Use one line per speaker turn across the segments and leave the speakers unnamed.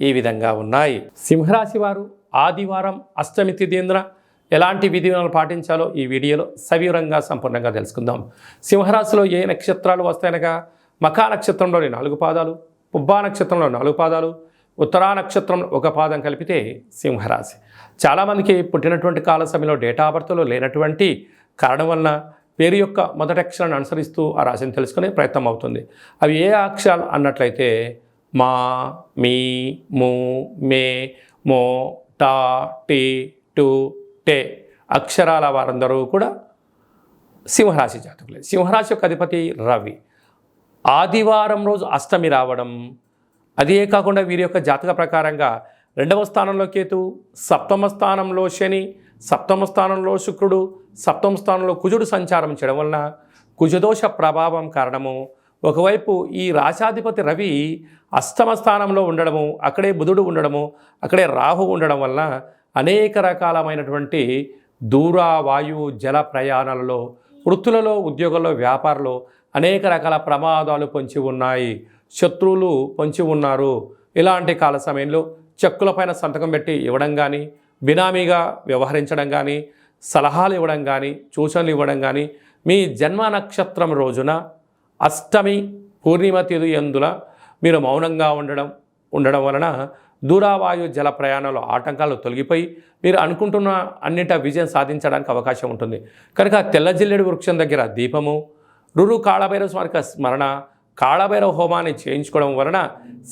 ఈ విధంగా ఉన్నాయి. సింహరాశి వారు ఆదివారం అష్టమి తిథీంద్ర ఎలాంటి విధిలను పాటించాలో ఈ వీడియోలో సవివరంగా సంపూర్ణంగా తెలుసుకుందాం. సింహరాశిలో ఏ నక్షత్రాలు వస్తాయనగా మకా నక్షత్రంలోని నాలుగు పాదాలు పుబ్బా నక్షత్రంలో నాలుగు పాదాలు ఉత్తరా నక్షత్రం ఒక పాదం కలిపితే సింహరాశి. చాలామందికి పుట్టినటువంటి కాల సమయంలో డేటా బర్త్లో లేనటువంటి కారణం వలన పేరు యొక్క మొదటి అక్షరాన్ని అనుసరిస్తూ ఆ రాశిని తెలుసుకునే ప్రయత్నం అవుతుంది. అవి ఏ అక్షరాలు అన్నట్లయితే మా మీ ము మే మో టా టీ టు టే అక్షరాల వారందరూ కూడా సింహరాశి జాతకులే. సింహరాశి యొక్క అధిపతి రవి. ఆదివారం రోజు అష్టమి రావడం అదే కాకుండా వీరి యొక్క జాతక ప్రకారంగా రెండవ స్థానంలో కేతు సప్తమ స్థానంలో శని సప్తమ స్థానంలో శుక్రుడు సప్తమ స్థానంలో కుజుడు సంచారం చేయడం వలన కుజదోష ప్రభావం కారణము ఒకవైపు ఈ రాశాధిపతి రవి అష్టమ స్థానంలో ఉండడము అక్కడే బుధుడు ఉండడము అక్కడే రాహు ఉండడం వలన అనేక రకాలమైనటువంటి దూర వాయు జల ప్రయాణాలలో వృత్తులలో ఉద్యోగంలో వ్యాపారంలో అనేక రకాల ప్రమాదాలు పొంచి ఉన్నాయి. శత్రువులు పొంచి ఉన్నారు. ఇలాంటి కాల సమయంలో చెక్కులపైన సంతకం పెట్టి ఇవ్వడం కానీ బినామీగా వ్యవహరించడం కానీ సలహాలు ఇవ్వడం కానీ సూచనలు ఇవ్వడం కానీ మీ జన్మ నక్షత్రం రోజున అష్టమి పూర్ణిమ తిథి ఎందుల మీరు మౌనంగా ఉండడం ఉండడం వలన దూరావాయు జల ప్రయాణంలో ఆటంకాలు తొలగిపోయి మీరు అనుకుంటున్న అన్నిట విజయం సాధించడానికి అవకాశం ఉంటుంది. కనుక తెల్లజిల్లెడు వృక్షం దగ్గర దీపము రురు కాళభైరవ స్మారక స్మరణ కాళభైరవ హోమాన్ని చేయించుకోవడం వలన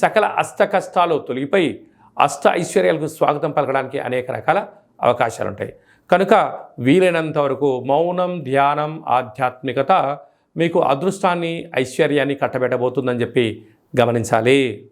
సకల అష్ట కష్టాలు తొలగిపోయి అష్ట ఐశ్వర్యాలకు స్వాగతం పలకడానికి అనేక రకాల అవకాశాలు ఉంటాయి కనుక వీలైనంత వరకు మౌనం ధ్యానం ఆధ్యాత్మికత మీకు అదృష్టాన్ని ఐశ్వర్యాన్ని కట్టబెట్టబోతుందని చెప్పి గమనించాలి.